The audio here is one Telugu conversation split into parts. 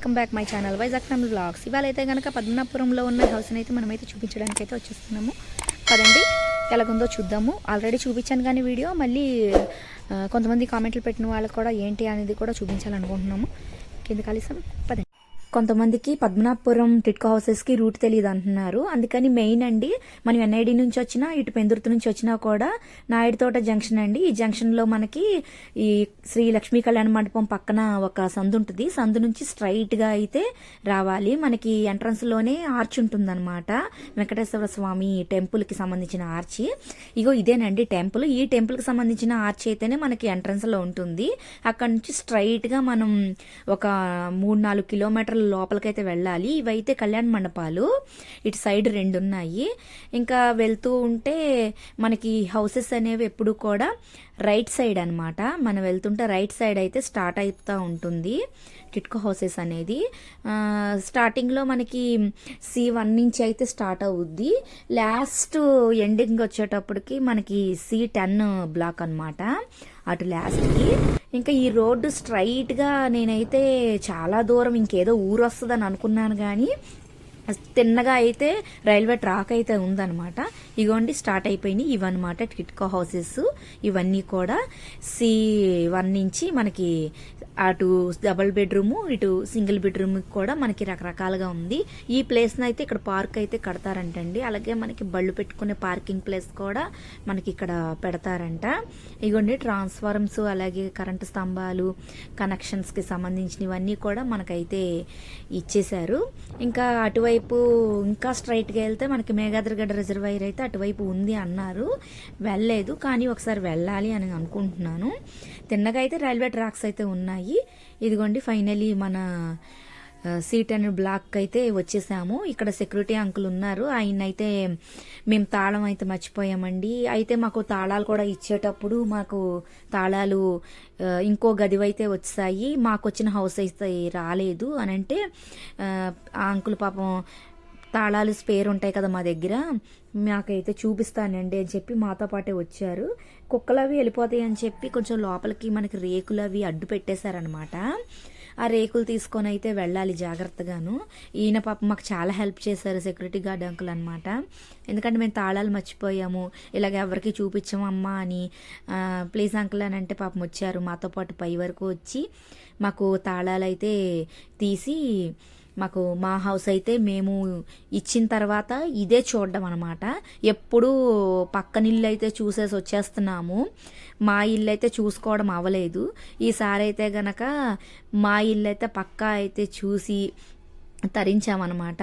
Welcome back my channel Vizag family blogs ఇవాళ అయితే కనుక పద్మనాపురంలో ఉన్న హౌస్ని అయితే మనమైతే చూపించడానికి అయితే వచ్చేస్తున్నాము. పదండి ఎలాగుందో చూద్దాము. ఆల్రెడీ చూపించాను కానీ వీడియో మళ్ళీ కొంతమంది కామెంట్లు పెట్టిన వాళ్ళకి కూడా ఏంటి అనేది కూడా చూపించాలనుకుంటున్నాము. కింద కలిసాం పదండి. కొంతమందికి పద్మనాభపురం టిట్కో హౌసెస్కి రూట్ తెలియదు అంటున్నారు. అందుకని మెయిన్ అండి మనం ఎన్ఐడి నుంచి వచ్చినా ఇటు పెందుర్తి నుంచి వచ్చినా కూడా నాయుడు తోట జంక్షన్ అండి. ఈ జంక్షన్లో మనకి ఈ శ్రీ లక్ష్మీ కళ్యాణ మండపం పక్కన ఒక సందు ఉంటుంది. సందు నుంచి స్ట్రైట్గా అయితే రావాలి. మనకి ఎంట్రన్స్లోనే ఆర్చ్ ఉంటుందన్నమాట. వెంకటేశ్వర స్వామి టెంపుల్కి సంబంధించిన ఆర్చి. ఇగో ఇదేనండి టెంపుల్. ఈ టెంపుల్కి సంబంధించిన ఆర్చ్ అయితేనే మనకి ఎంట్రన్స్లో ఉంటుంది. అక్కడ నుంచి స్ట్రైట్గా మనం ఒక మూడు నాలుగు కిలోమీటర్ల లోపలికైతే వెళ్ళాలి. ఇవైతే కళ్యాణ మండపాలు. ఇటు సైడ్ రెండు ఉన్నాయి ఇంకా వెళ్తూ ఉంటే మనకి హౌసెస్ అనేవి ఎప్పుడు కూడా రైట్ సైడ్ అనమాట మనం వెళ్తుంటే రైట్ సైడ్ అయితే స్టార్ట్ అవుతూ ఉంటుంది. టిట్కో హౌసెస్ అనేది. స్టార్టింగ్లో మనకి సి వన్ నుంచి అయితే స్టార్ట్ అవుద్ది. లాస్ట్ ఎండింగ్ వచ్చేటప్పటికి మనకి సి టెన్ బ్లాక్ అనమాట అటు లాస్ట్కి. ఇంకా ఈ రోడ్డు స్ట్రైట్గా నేనైతే చాలా దూరం ఇంకేదో ఊరు వస్తుందని అనుకున్నాను కానీ తిన్నగా అయితే రైల్వే ట్రాక్ అయితే ఉందన్నమాట. ఇగోండి స్టార్ట్ అయిపోయినాయి ఇవన్నమాట టిట్కో హౌసెస్. ఇవన్నీ కూడా సి వన్ నుంచి మనకి అటు డబుల్ బెడ్రూమ్ ఇటు సింగిల్ బెడ్రూమ్ కూడా మనకి రకరకాలుగా ఉంది. ఈ ప్లేస్ని అయితే ఇక్కడ పార్క్ అయితే కడతారంటండి. అలాగే మనకి బళ్ళు పెట్టుకునే పార్కింగ్ ప్లేస్ కూడా మనకి ఇక్కడ పెడతారంట. ఇగోండి ట్రాన్స్ఫార్మ్స్ అలాగే కరెంటు స్తంభాలు కనెక్షన్స్కి సంబంధించినవన్నీ కూడా మనకైతే ఇచ్చేశారు. ఇంకా అటువైపు ఇంకా స్ట్రైట్గా వెళ్తే మనకి మేఘాద్రిగడ్డ రిజర్వాయర్ అయితే అటువైపు ఉంది అన్నారు. వెళ్ళలేదు కానీ ఒకసారి వెళ్ళాలి అని అనుకుంటున్నాను. తిన్నగా అయితే రైల్వే ట్రాక్స్ అయితే ఉన్నాయి. ఇదిగోండి ఫైనలీ మన సీట్ అండ్ బ్లాక్ అయితే వచ్చేసాము. ఇక్కడ సెక్యూరిటీ అంకుల్ ఉన్నారు. ఆయన అయితే మేము తాళం అయితే మర్చిపోయామండి. అయితే మాకు తాళాలు కూడా ఇచ్చేటప్పుడు మాకు తాళాలు ఇంకో గదివైతే వచ్చాయి. మాకు వచ్చిన హౌస్ అయితే రాలేదు అని అంటే ఆ, ఆ అంకుల్ పాపం తాళాలు స్పేర్ ఉంటాయి కదా మా దగ్గర మాకైతే చూపిస్తానండి అని చెప్పి మాతో పాటే వచ్చారు. కుక్కలు అవి వెళ్ళిపోతాయి అని చెప్పి కొంచెం లోపలికి మనకి రేకులు అవి అడ్డు పెట్టేశారనమాట ఆ రేకులు తీసుకొని అయితే వెళ్ళాలి జాగ్రత్తగాను. ఈయన పాప మాకు చాలా హెల్ప్ చేశారు సెక్యూరిటీ గార్డ్ అంకుల్ అనమాట ఎందుకంటే మేము తాళాలు మర్చిపోయాము. ఇలాగ ఎవరికి చూపించమమ్మా అని ప్లీజ్ అంకుల్ అని అంటే పాపం వచ్చారు. మాతో పాటు పై వరకు వచ్చి మాకు తాళాలు అయితే తీసి మాకు మా హౌస్ అయితే మేము ఇచ్చిన తర్వాత ఇదే చూడడం అనమాట ఎప్పుడూ పక్కన ఇల్లు అయితే చూసేసి వచ్చేస్తున్నాము. మా ఇల్లు అయితే చూసుకోవడం అవ్వలేదు. ఈసారి అయితే గనక మా ఇల్లు అయితే పక్కా అయితే చూసి తరించామన్నమాట.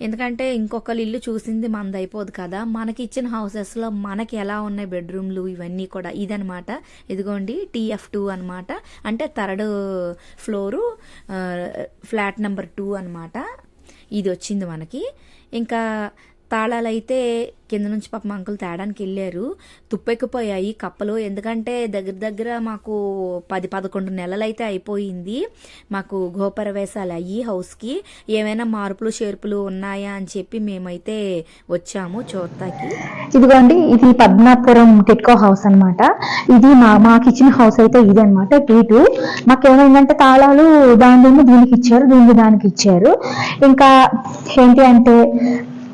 ఎందుకంటే ఇంకొకరు ఇల్లు చూసింది మనది కదా. మనకి ఇచ్చిన హౌసెస్లో మనకి ఎలా ఉన్నాయి బెడ్రూమ్లు ఇవన్నీ కూడా ఇదనమాట ఇదిగోండి టీఎఫ్ టూ అనమాట అంటే third floor flat number two అనమాట ఇది వచ్చింది మనకి. ఇంకా తాళాలు అయితే కింద నుంచి పాపం అంకులు తేడానికి వెళ్ళారు. తుప్పెక్కిపోయాయి కప్పలు. ఎందుకంటే దగ్గర దగ్గర మాకు పది పదకొండు నెలలు అయితే అయిపోయింది మాకు గోపరవేశాలు అయ్యి హౌస్కి. ఏమైనా మార్పులు చేర్పులు ఉన్నాయా అని చెప్పి మేమైతే వచ్చాము చూడటానికి ఇదిగోండి ఇది పద్మాపురం టిట్కో హౌస్ అనమాట ఇది మా మాకు ఇచ్చిన హౌస్ అయితే ఇది అనమాట టీ టూ. మాకేమైందంటే తాళాలు దానిదేమో దీనికి ఇచ్చారు దీనికి దానికి ఇచ్చారు. ఇంకా ఏంటి అంటే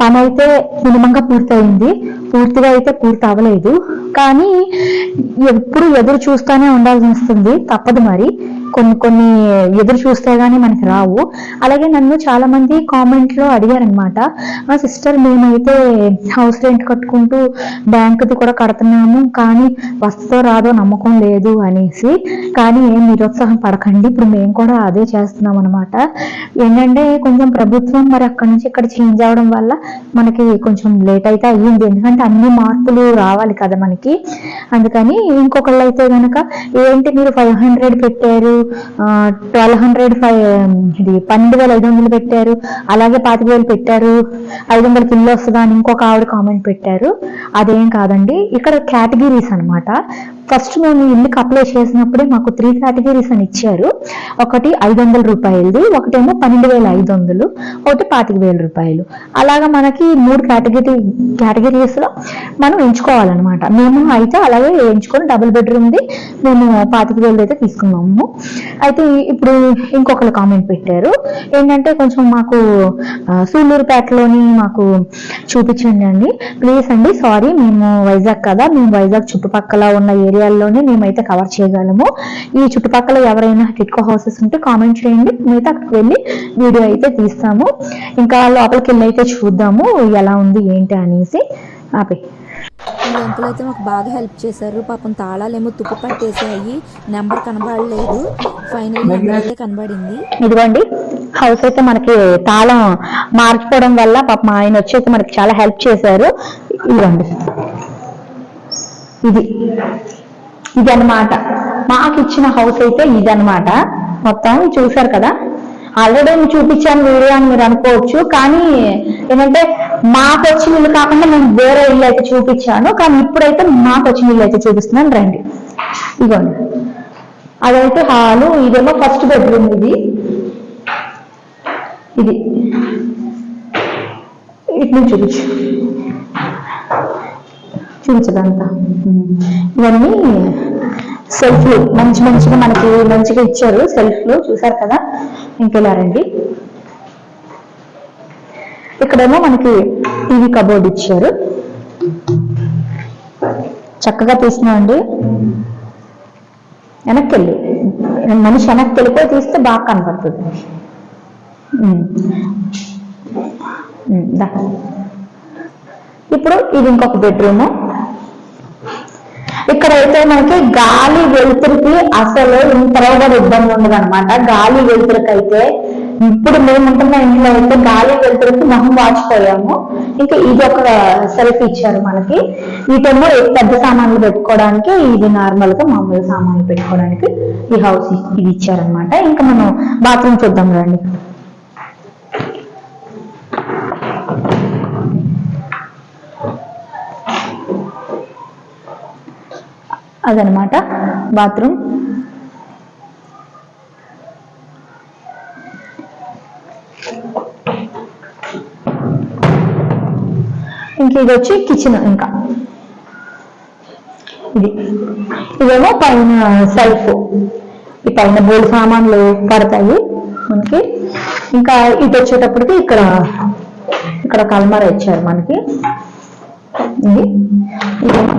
పని అయితే మినిమంగా పూర్తయింది. పూర్తిగా అయితే పూర్తి అవ్వలేదు కానీ ఎప్పుడు ఎదురు చూస్తూనే ఉండాల్సి వస్తుంది. తప్పదు మరి. కొన్ని కొన్ని ఎదురు చూస్తే గానీ మనకి రావు. అలాగే నన్ను చాలా మంది కామెంట్లో అడిగారనమాట మా సిస్టర్ మేమైతే హౌస్ రెంట్ కట్టుకుంటూ బ్యాంకుది కూడా కడుతున్నాము. కానీ వస్తుందో రాదో నమ్మకం లేదు అనేసి. కానీ ఏం నిరుత్సాహం పడకండి. ఇప్పుడు మేము కూడా అదే చేస్తున్నాం అనమాట ఏంటంటే కొంచెం ప్రభుత్వం మరి అక్కడి నుంచి ఇక్కడ చేంజ్ అవడం వల్ల మనకి కొంచెం లేట్ అయితే అయ్యింది. ఎందుకంటే అన్ని మార్పులు రావాలి కదా మనకి. అందుకని ఇంకొకళ్ళు అయితే గనక ఏంటి మీరు ఫైవ్ హండ్రెడ్ పెట్టారు ట్వెల్వ్ హండ్రెడ్ ఫైవ్ ఇది పన్నెండు వేల ఐదు వందలు పెట్టారు అలాగే పాతిక వేలు పెట్టారు ఐదు వందల కిలో వస్తుందా అని ఇంకొక ఆవిడ కామెంట్ పెట్టారు. అదేం కాదండి ఇక్కడ కేటగిరీస్ అన్నమాట. ఫస్ట్ మేము ఇల్లుకి అప్లై చేసినప్పుడే మాకు త్రీ కేటగిరీస్ అని ఇచ్చారు. ఒకటి ఐదు వందల రూపాయలది ఒకటేమో పన్నెండు వేల ఐదు వందలు ఒకటి పాతిక వేల రూపాయలు. అలాగా మనకి మూడు కేటగిరీ కేటగిరీస్లో మనం ఎంచుకోవాలన్నమాట. మేము అయితే అలాగే ఎంచుకొని డబుల్ బెడ్రూమ్ది మేము పాతిక వేలు అయితే తీసుకున్నాము. అయితే ఇప్పుడు ఇంకొకరు కామెంట్ పెట్టారు. ఏంటంటే కొంచెం మాకు సూళ్ళూరుపేటలోని మాకు చూపించండి అండి. ప్లీజ్ అండి సారీ మేము వైజాగ్ కదా మేము వైజాగ్ చుట్టుపక్కల ఉన్న ఏరియా ఏరియాల్లోనే మేమైతే కవర్ చేయగలము. ఈ చుట్టుపక్కల ఎవరైనా టిట్కో హౌసెస్ ఉంటే కామెంట్ చేయండి. మేమైతే అక్కడికి వెళ్ళి వీడియో అయితే తీస్తాము. ఇంకా లోపలికి వెళ్ళి అయితే చూద్దాము ఎలా ఉంది ఏంటి అనేసి. ఆపే. ఈ అంకుల్ అయితే మాకు బాగా హెల్ప్ చేశారు. పాపం తాళాలేమో తుప్పు పట్టేసాయి నెంబర్ కనబడలేదు. ఫైనల్ నెంబర్ అయితే కనబడింది. ఇదిగోండి. హౌస్ అయితే మనకి తాళం మార్చుకోవడం వల్ల పాప మా ఆయన వచ్చి అయితే మనకి చాలా హెల్ప్ చేశారు. ఇదిగోండి. ఇది. ఇది అన్నమాట మాకు ఇచ్చిన హౌస్ అయితే ఇది అన్నమాట మొత్తం చూశారు కదా? ఆల్రెడీ నేను చూపించాను వీడియో అని మీరు అనుకోవచ్చు కానీ ఏంటంటే మాకు వచ్చిన ఇల్లు కాకుండా నేను వేరే ఇల్లు అయితే చూపించాను కానీ ఇప్పుడైతే మాకు వచ్చిన ఇల్లు అయితే చూపిస్తున్నాను రండి. ఇదిగోండి. అదైతే హాలు ఇదేమో ఫస్ట్ బెడ్రూమ్ ఇది. ఇది. ఇట్లా చూపించు. చూపించదంతా. ఇవన్నీ సెల్ఫ్లు మంచి మంచిగా మనకి మంచిగా ఇచ్చారు. సెల్ఫ్లు చూసారు కదా? ఇంకెలా రండి ఇక్కడేమో మనకి టీవీ కబోర్డ్ ఇచ్చారు. చక్కగా తీసినామండి వెనక్కి వెళ్ళి మనిషి వెనక్కి వెళ్ళిపోయి తీస్తే బాగా కనపడుతుంది. ఇప్పుడు ఇది ఇంకొక బెడ్రూము ఇక్కడైతే మనకి గాలి వెలుతురికి అసలు ఇంతలో ఇబ్బంది ఉండదు అనమాట గాలి వెలుతురికి అయితే ఇప్పుడు మేముంటున్న ఇంట్లో అయితే గాలి వెలుతురికి మొహం వాచిపోయాము. ఇంకా ఇది ఒక సెల్ఫ్ ఇచ్చారు మనకి. వీటేమో పెద్ద సామాన్లు పెట్టుకోవడానికి ఇది నార్మల్గా మామూలు సామాన్లు పెట్టుకోవడానికి ఈ హౌస్ ఇది ఇచ్చారనమాట ఇంకా మనం బాత్రూమ్ చూద్దాం రండి. అదనమాట. బాత్రూమ్. ఇంక ఇది వచ్చి కిచెన్ ఇంకా. ఇది. ఇదేమో పైన సెల్ఫ్. ఈ పైన బోల్ సామాన్లు పడతాయి మనకి. ఇంకా ఇది వచ్చేటప్పటికి ఇక్కడ ఇక్కడ కల్మర ఇచ్చారు మనకి. ఇది. ఇదేమో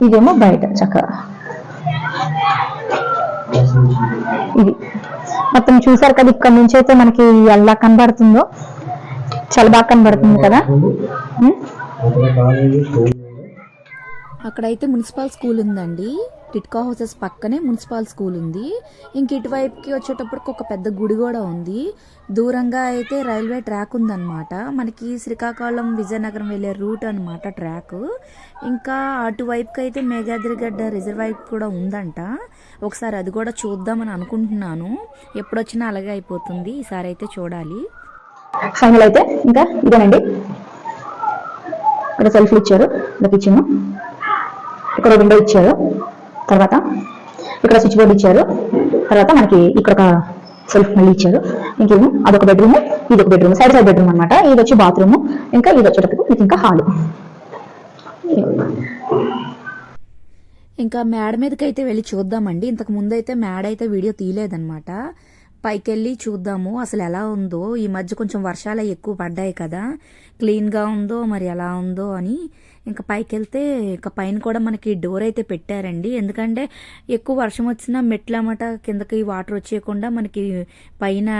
ఇదేమో బయట చక్కగా ఇది. మొత్తం చూసారు కదా ఇక్కడ నుంచి అయితే మనకి ఎలా కనబడుతుందో? చాలా బాగా కనబడుతుంది కదా? అక్కడైతే మున్సిపల్ స్కూల్ ఉందండి. టిట్కా హౌసెస్ పక్కనే మున్సిపల్ స్కూల్ ఉంది. ఇంక ఇటువైపుకి వచ్చేటప్పటికి ఒక పెద్ద గుడి కూడా ఉంది. దూరంగా అయితే రైల్వే ట్రాక్ ఉందన్నమాట. మనకి శ్రీకాకుళం విజయనగరం వెళ్ళే రూట్ అనమాట ట్రాక్. ఇంకా అటువైపుకి అయితే మేఘాద్రిగడ్డ రిజర్వాయర్ కూడా ఉందంట. ఒకసారి అది కూడా చూద్దామని అనుకుంటున్నాను. ఎప్పుడొచ్చినా అలాగే అయిపోతుంది. ఈసారి అయితే చూడాలి. ఫైనల్ అయితే ఇంకా ఇదేనండి. ఇక్కడ సెల్ఫ్లు ఇచ్చారు. ఇక్కడ కిచెన్. ఇక్కడ విండో ఇచ్చారు. తర్వాత ఇక్కడ స్విచ్ బోర్డ్ ఇచ్చారు. తర్వాత మనకి ఇక్కడ ఒక సెల్ఫ్ మళ్ళీ ఇచ్చారు. ఇంకేమో అదొక బెడ్రూమ్ ఇది ఒక బెడ్రూమ్ సైడ్ సైడ్ బెడ్రూమ్ అనమాట ఇది వచ్చి బాత్రూమ్. ఇంకా ఇది వచ్చేటప్పుడు ఇది ఇంకా హాల్. ఇంకా మేడ మీదకి అయితే వెళ్ళి చూద్దామండి. ఇంతకు ముందు అయితే మేడ అయితే వీడియో తీయలేదన్నమాట. పైకెళ్ళి చూద్దాము. అసలు ఎలా ఉందో. ఈ మధ్య కొంచెం వర్షాలు ఎక్కువ పడ్డాయి కదా. క్లీన్గా ఉందో మరి ఎలా ఉందో అని ఇంకా పైకి వెళ్తే ఇంకా పైన కూడా మనకి డోర్ అయితే పెట్టారండి. ఎందుకంటే ఎక్కువ వర్షం వచ్చినా మెట్లు అన్నమాట కిందకి వాటర్ వచ్చేయకుండా మనకి పైన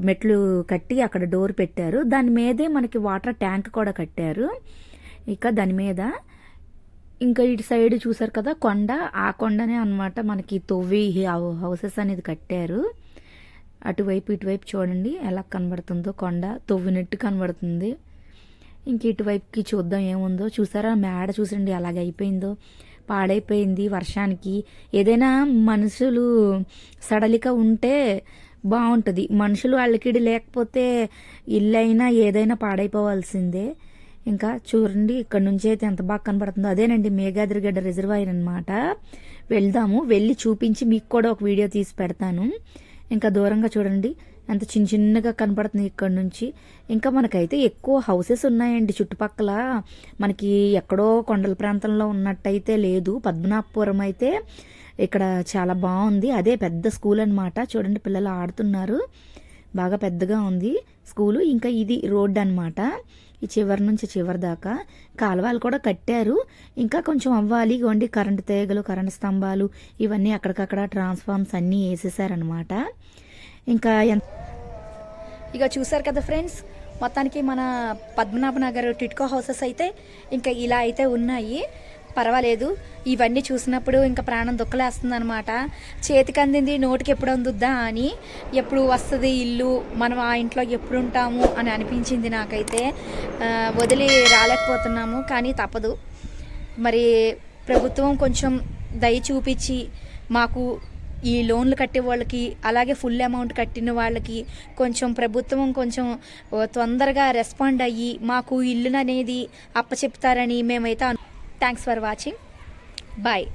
మెట్లు కట్టి అక్కడ డోర్ పెట్టారు. దాని మీదే మనకి వాటర్ ట్యాంక్ కూడా కట్టారు. ఇక దాని మీద ఇంకా ఇటు సైడ్ చూసారు కదా కొండ ఆ కొండనే అన్నమాట మనకి తొవ్వి హౌ- హౌసెస్ అనేది కట్టారు. అటువైపు ఇటువైపు చూడండి ఎలా కనబడుతుందో కొండ తొవ్వినట్టు కనబడుతుంది. ఇంక ఇటువైపుకి చూద్దాం ఏముందో. చూసారా? మేడ చూసండి అలాగ అయిపోయిందో. పాడైపోయింది వర్షానికి. ఏదైనా మనుషులు సడలిక ఉంటే బాగుంటుంది మనుషులు అల్లికిడి లేకపోతే ఇల్లు అయినా ఏదైనా పాడైపోవాల్సిందే. ఇంకా చూడండి ఇక్కడ నుంచి అయితే ఎంత బాగా కనబడుతుందో. అదేనండి మేఘాద్రిగడ్డ రిజర్వాయర్ అనమాట వెళ్దాము. వెళ్ళి చూపించి మీకు కూడా ఒక వీడియో తీసి పెడతాను. ఇంకా దూరంగా చూడండి. అంత చిన్న చిన్నగా కనపడుతుంది ఇక్కడ నుంచి. ఇంకా మనకైతే ఎక్కువ హౌసెస్ ఉన్నాయండి. చుట్టుపక్కల మనకి ఎక్కడో కొండల ప్రాంతంలో ఉన్నట్టయితే లేదు. పద్మనాభపురం అయితే ఇక్కడ చాలా బాగుంది. అదే పెద్ద స్కూల్ అన్నమాట. చూడండి పిల్లలు ఆడుతున్నారు. బాగా పెద్దగా ఉంది స్కూలు ఇంకా ఇది రోడ్ అన్నమాట. ఈ చివరి నుంచి చివరి దాకా కాలువలు కూడా కట్టారు. ఇంకా కొంచెం అవ్వాలి. ఇవ్వండి కరెంటు తీగలు కరెంటు స్తంభాలు ఇవన్నీ అక్కడికక్కడ ట్రాన్స్ఫార్మ్స్ అన్నీ వేసేసారనమాట ఇంకా ఎంత ఇక చూసారు కదా ఫ్రెండ్స్ మొత్తానికి మన పద్మనాభ నగర్ టిట్కో హౌసెస్ అయితే ఇంకా ఇలా అయితే ఉన్నాయి. పర్వాలేదు ఇవన్నీ చూసినప్పుడు ఇంకా ప్రాణం దుఃఖలేస్తుంది అనమాట చేతికి అందింది నోటికి ఎప్పుడు అందుద్దా అని. ఎప్పుడు వస్తుంది ఇల్లు మనం ఆ ఇంట్లో ఎప్పుడు ఉంటాము అని అనిపించింది నాకైతే. వదిలి రాలేకపోతున్నాము కానీ తప్పదు. మరి ప్రభుత్వం కొంచెం దయ చూపించి మాకు ఈ లోన్లు కట్టే వాళ్ళకి అలాగే ఫుల్ అమౌంట్ కట్టిన వాళ్ళకి కొంచెం ప్రభుత్వం కొంచెం తొందరగా రెస్పాండ్ అయ్యి మాకు ఇల్లుననేది అప్పచెప్తారని మేమైతే థ్యాంక్స్ ఫర్ వాచింగ్ బాయ్